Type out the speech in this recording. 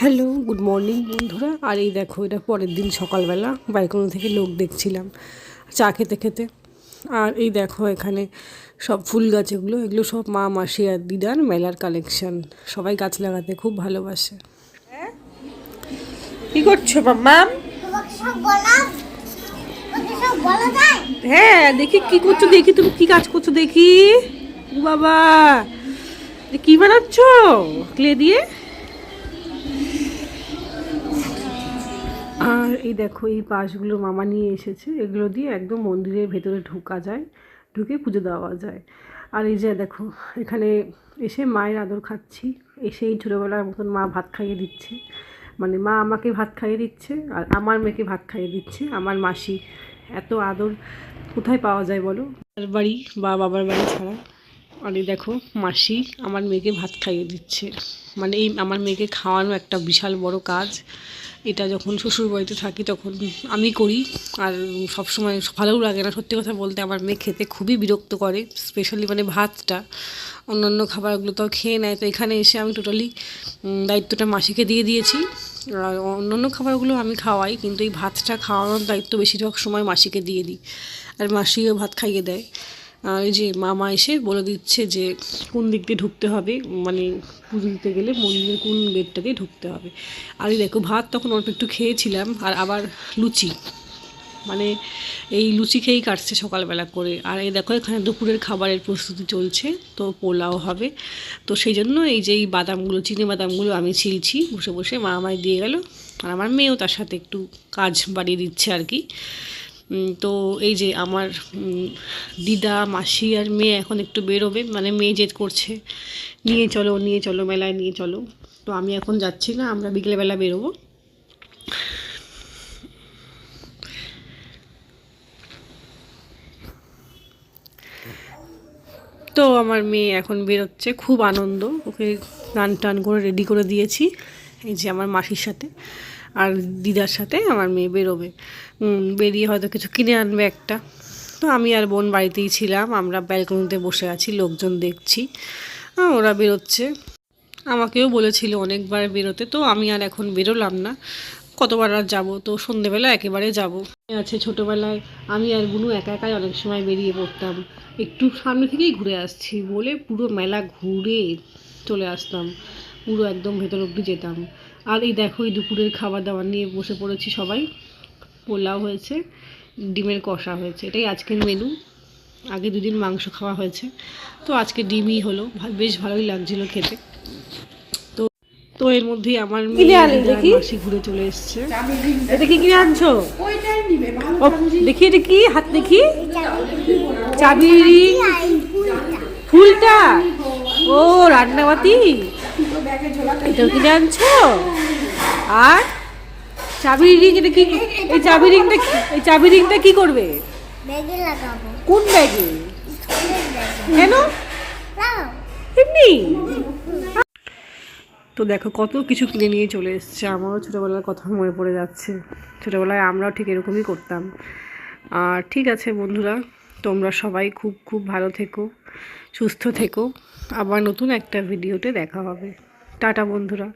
Hello good morning বন্ধুরা। আর এই দেখো এটা পরের দিন সকালবেলা বাইকোনো থেকে লোক দেখছিলাম চা খেতে খেতে। আর এই দেখো এখানে সব ফুল গাছ এগুলো এগুলো সব মা মাসি আর দিদার মেলার কালেকশন। সবাই গাছ লাগাতে খুব ভালোবাসে। কি করছ হ্যাঁ দেখি কি করছ দেখি তুমি কি কাজ করছ দেখি। বাবা কি বানাচ্ছ? ক্লে দিয়ে? আর এই দেখো, এই পাশগুলো মামা নিয়ে এসেছে। এগুলো দিয়ে একদম মন্দিরের ভেতরে ঢোকা যায়, ঢুকে পুজো দেওয়া যায়। আর এই যে দেখো, এখানে এসে মায়ের আদর খাচ্ছি। এসেই ছোটোবেলার মতন মা ভাত খাইয়ে দিচ্ছে। মানে মা আমাকে ভাত খাইয়ে দিচ্ছে আর আমার মেয়েকে ভাত খাইয়ে দিচ্ছে। আমার মাসি, এত আদর কোথায় পাওয়া যায় বলো? বাড়ি বা বাবার বাড়ি ছাড়া। আর দেখো, মাসি আমার মেয়েকে ভাত খাইয়ে দিচ্ছে। মানে এই আমার মেয়েকে খাওয়ানো একটা বিশাল বড় কাজ। এটা যখন শ্বশুর বাড়িতে থাকি তখন আমি করি। আর সবসময় ভালোও লাগে না, সত্যি কথা বলতে আমার মেয়ে খেতে খুবই বিরক্ত করে স্পেশালি মানে ভাতটা। অন্যান্য খাবারগুলো তো খেয়ে নেয়, তো এখানে এসে আমি টোটালি দায়িত্বটা মাসিকে দিয়ে দিয়েছি। আর অন্যান্য খাবারগুলো আমি খাওয়াই, কিন্তু এই ভাতটা খাওয়ানোর দায়িত্ব বেশিরভাগ সময় মাসিকে দিয়ে দিই। আর মাসিও ভাত খাইয়ে দেয়। এই যে মামা এসে বলে দিচ্ছে যে কোন দিক দিয়ে ঢুকতে হবে মানে পুজো দিতে গেলে মন্দিরের কোন গেটটা দিয়ে ঢুকতে হবে। আর এই দেখো, ভাত তখন অল্প একটু খেয়েছিলাম, আর আবার লুচি। মানে এই লুচি খেয়েই কাটছে সকালবেলা করে। আর এই দেখো, এখানে দুপুরের খাবারের প্রস্তুতি চলছে, তো পোলাও হবে। তো সেই জন্য এই যে এই বাদামগুলো, চিনি বাদামগুলো আমি ছিলছি, বসে বসে মা আমায় দিয়ে গেল। আর আমার মেয়েও তার সাথে একটু কাজ বাড়িয়ে দিচ্ছে আর কি। তো এই যে আমার দিদা, মাসি আর মেয়ে এখন একটু বেরোবে মানে মেয়ে জেদ করছে। নিয়ে চলো নিয়ে চলো, মেলায় নিয়ে চলো। তো আমি এখন যাচ্ছি না, আমরা বিকেলবেলা বেরোবো। তো আমার মেয়ে এখন বেরোচ্ছে, খুব আনন্দ। ওকে গান টান করে রেডি করে দিয়েছি, এই যে আমার মাসির সাথে। আর দিদার সাথে আমার মেয়ে বেরোবে। বেরিয়ে হয়তো কিছু কিনে আনবে একটা। তো আমি আর বোন বাড়িতেই ছিলাম, আমরা ব্যালকনিতে বসে আছি, লোকজন দেখছি। ওরা বেরোচ্ছে। আমাকেও বলেছিল অনেকবার বেরোতে, তো আমি আর এখন বেরোলাম না। কতবার আর যাব? তো সন্ধেবেলা একেবারে যাব। আছে ছোটোবেলায় আমি আর বুনু একা একাই অনেক সময় বেরিয়ে পড়তাম। একটু সামনে থেকেই ঘুরে আসছি বলে পুরো মেলা ঘুরে চলে আসতাম। পুরো একদম ভেতর অব্দি যেতাম। আর এই দেখো এই দুপুরের খাবার দাবার নিয়ে বসে পড়েছি সবাই। পোলাও হয়েছে ডিমের কষা হয়েছে। এটাই আজকের মেনু আগে দুদিন মাংস খাওয়া হয়েছে। তো আজকে ডিমই হলো। বেশ ভালোই লাগছিল খেতে। তো তো এর মধ্যেই আমার? মাসি ঘুরে চলে এসছে। এটা কি কিনে আনছো দেখি এটা কি? হাত দেখি। চাবি ফুলটা? ও রান্নাবাতি? এটাও কিনে আনছো আর? চাবি রিং এটা কি এই চাবি রিংটা কি- এই চাবি রিংটা কি করবে? ব্যাগে লাগাবো। কোন ব্যাগে? কেন? এমনি? তো দেখো কত কিছু কিনে নিয়ে চলে এসছে। আমারও ছোটোবেলার কথা মনে পড়ে যাচ্ছে। ছোটোবেলায় আমরাও ঠিক এরকমই করতাম। আর ঠিক আছে বন্ধুরা তোমরা সবাই খুব খুব ভালো থেকো সুস্থ থেকো। আবার নতুন একটা ভিডিওতে দেখা হবে। টাটা বন্ধুরা।